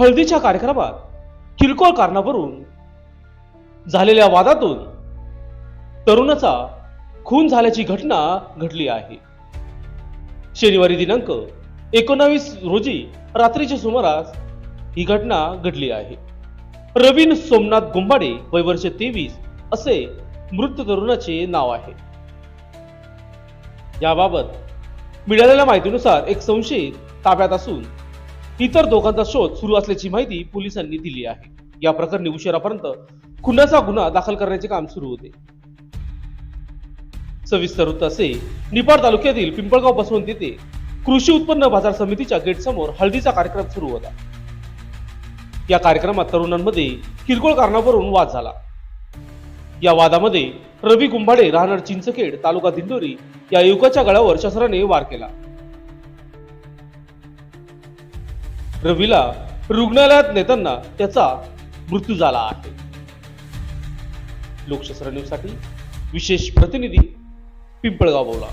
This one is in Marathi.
हळदीच्या कार्यक्रमात किरकोळ कारणावरून झालेल्या वादातून तरुणाचा खून झाल्याची घटना घडली आहे. शनिवारी दिनांक एकोणावीस रोजी रात्रीच्या सुमारास ही घटना घडली आहे. रवीन सोमनाथ गुंबाडे वय वर्ष तेवीस असे मृत तरुणाचे नाव आहे. याबाबत मिळालेल्या माहितीनुसार एक संशयित ताब्यात असून इतर दोघांचा शोध सुरू असल्याची माहिती पोलिसांनी दिली आहे. या प्रकरणी उशिरापर्यंत खुनाचा गुन्हा दाखल करण्याचे काम सुरू होते. सविस्तर वृत्त असे निपाड तालुक्यातील पिंपळगाव बसवंत येथे कृषी उत्पन्न बाजार समितीच्या गेट समोर हळदीचा कार्यक्रम सुरू होता. या कार्यक्रमात तरुणांमध्ये किरकोळ कारणावरून वाद झाला. या वादामध्ये रवी कुंभाडे राहणार चिंचखेड तालुका दिंडोरी या युवकाच्या गळ्यावर शस्त्राने वार केला. रवीला रुग्णालयात नेताना त्याचा मृत्यू झाला आहे. लोकशास्त्र न्यूजसाठी विशेष प्रतिनिधी पिंपळगाव बोला